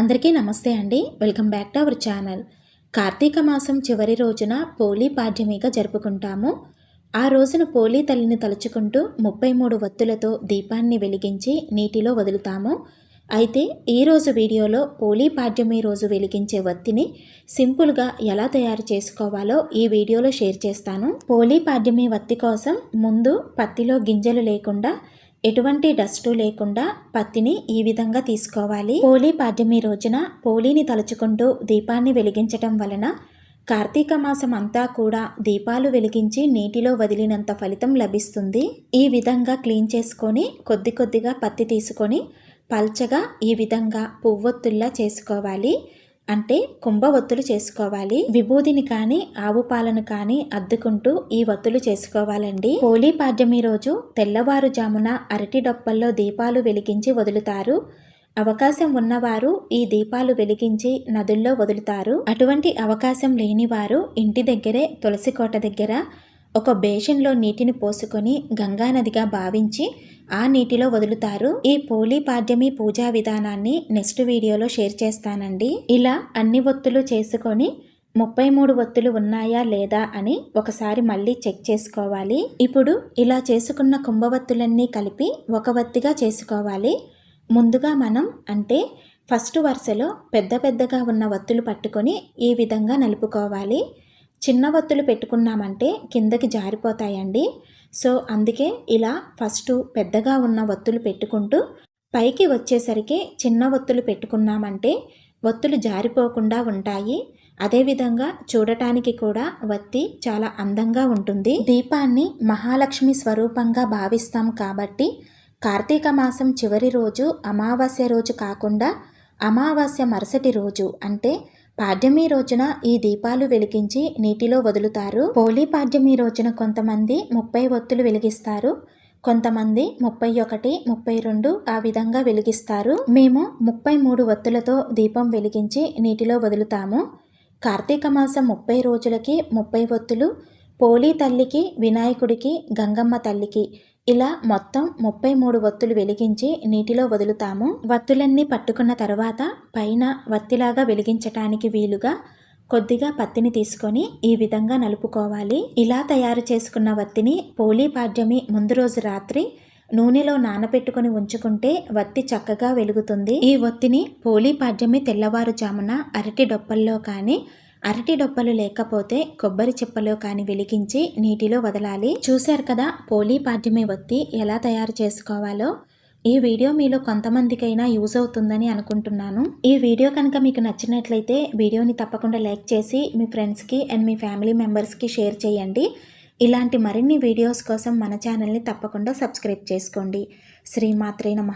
అందరికీ నమస్తే అండి. Welcome back to our channel. Karthika మాసం చివరి రోజున పోలీ పాడ్యమిగా జరుపుకుంటాము. ఆ రోజున పోలీ తల్లిని తలుచుకుంటూ ముప్పై మూడు వత్తులతో దీపాన్ని వెలిగించి నీటిలో వదులుతాము. అయితే ఈరోజు వీడియోలో పోలీ పాడ్యమి రోజు వెలిగించే వత్తిని సింపుల్గా ఎలా తయారు చేసుకోవాలో ఈ వీడియోలో షేర్ చేస్తాను. పోలీ పాడ్యమి వత్తి కోసం ముందు పత్తిలో గింజలు లేకుండా ఎటువంటి డస్ట్ లేకుండా పత్తిని ఈ విధంగా తీసుకోవాలి. పోలీ పాడ్యమి రోజున పోలీని తలుచుకుంటూ దీపాన్ని వెలిగించటం వలన కార్తీక మాసం అంతా కూడా దీపాలు వెలిగించి నీటిలో వదిలినంత ఫలితం లభిస్తుంది. ఈ విధంగా క్లీన్ చేసుకొని కొద్ది కొద్దిగా పత్తి తీసుకొని పల్చగా ఈ విధంగా పువ్వొత్తుల్లా చేసుకోవాలి. అంటే కుంభవత్తులు చేసుకోవాలి. విభూదిని కానీ ఆవు పాలను కానీ అద్దుకుంటూ ఈ వత్తులు చేసుకోవాలండి. హోలీ పాడ్యమి రోజు తెల్లవారుజామున అరటి డొప్పల్లో దీపాలు వెలిగించి వదులుతారు. అవకాశం ఉన్నవారు ఈ దీపాలు వెలిగించి నదుల్లో వదులుతారు. అటువంటి అవకాశం లేనివారు ఇంటి దగ్గరే తులసి కోట దగ్గర ఒక బేషన్లో నీటిని పోసుకొని గంగానదిగా భావించి ఆ నీటిలో వదులుతారు. ఈ పోలీ పాడ్యమి పూజా విధానాన్ని నెక్స్ట్ వీడియోలో షేర్ చేస్తానండి. ఇలా అన్ని ఒత్తులు చేసుకొని ముప్పై మూడు ఒత్తులు ఉన్నాయా లేదా అని ఒకసారి మళ్ళీ చెక్ చేసుకోవాలి. ఇప్పుడు ఇలా చేసుకున్న కుంభవత్తులన్నీ కలిపి ఒక వత్తిగా చేసుకోవాలి. ముందుగా మనం అంటే ఫస్ట్ వరుసలో పెద్ద పెద్దగా ఉన్న వత్తులు పట్టుకొని ఈ విధంగా నలుపుకోవాలి. చిన్న వత్తులు పెట్టుకున్నామంటే కిందకి జారిపోతాయండి. సో అందుకే ఇలా ఫస్ట్ పెద్దగా ఉన్న వత్తులు పెట్టుకుంటూ పైకి వచ్చేసరికి చిన్న వత్తులు పెట్టుకున్నామంటే వత్తులు జారిపోకుండా ఉంటాయి. అదేవిధంగా చూడటానికి కూడా వత్తి చాలా అందంగా ఉంటుంది. దీపాన్ని మహాలక్ష్మి స్వరూపంగా భావిస్తాం కాబట్టి కార్తీక మాసం చివరి రోజు అమావాస్య రోజు కాకుండా అమావాస్య మరుసటి రోజు అంటే పాడ్యమి రోజున ఈ దీపాలు వెలిగించి నీటిలో వదులుతారు. హోలీ పాడ్యమి రోజున కొంతమంది ముప్పై ఒత్తులు వెలిగిస్తారు. కొంతమంది ముప్పై ఒకటి ముప్పై రెండు ఆ విధంగా వెలిగిస్తారు. మేము ముప్పై మూడు ఒత్తులతో దీపం వెలిగించి నీటిలో వదులుతాము. కార్తీక మాసం ముప్పై రోజులకి ముప్పై ఒత్తులు పోలీ తల్లికి వినాయకుడికి గంగమ్మ తల్లికి ఇలా మొత్తం ముప్పై మూడు వత్తులు వెలిగించి నీటిలో వదులుతాము. వత్తులన్నీ పట్టుకున్న తర్వాత పైన వత్తిలాగా వెలిగించటానికి వీలుగా కొద్దిగా పత్తిని తీసుకొని ఈ విధంగా నలుపుకోవాలి. ఇలా తయారు చేసుకున్న వత్తిని పోలీపాడ్యమి ముందు రోజు రాత్రి నూనెలో నానబెట్టుకుని ఉంచుకుంటే వత్తి చక్కగా వెలుగుతుంది. ఈ వత్తిని పోలీపాడ్యమి తెల్లవారుజామున అరటి డొప్పల్లో కానీ అరటి డొప్పలు లేకపోతే కొబ్బరి చిప్పలో కాని వెలిగించి నీటిలో వదలాలి. చూశారు కదా పోలీ పాడ్యమి ఒత్తి ఎలా తయారు చేసుకోవాలో? ఈ వీడియో మీలో కొంతమందికైనా యూజ్ అవుతుందని అనుకుంటున్నాను. ఈ వీడియో కనుక మీకు నచ్చినట్లయితే వీడియోని తప్పకుండా లైక్ చేసి మీ ఫ్రెండ్స్కి అండ్ మీ ఫ్యామిలీ మెంబర్స్కి షేర్ చేయండి. ఇలాంటి మరిన్ని వీడియోస్ కోసం మన ఛానల్ని తప్పకుండా సబ్స్క్రైబ్ చేసుకోండి. శ్రీమాత్రే నమ.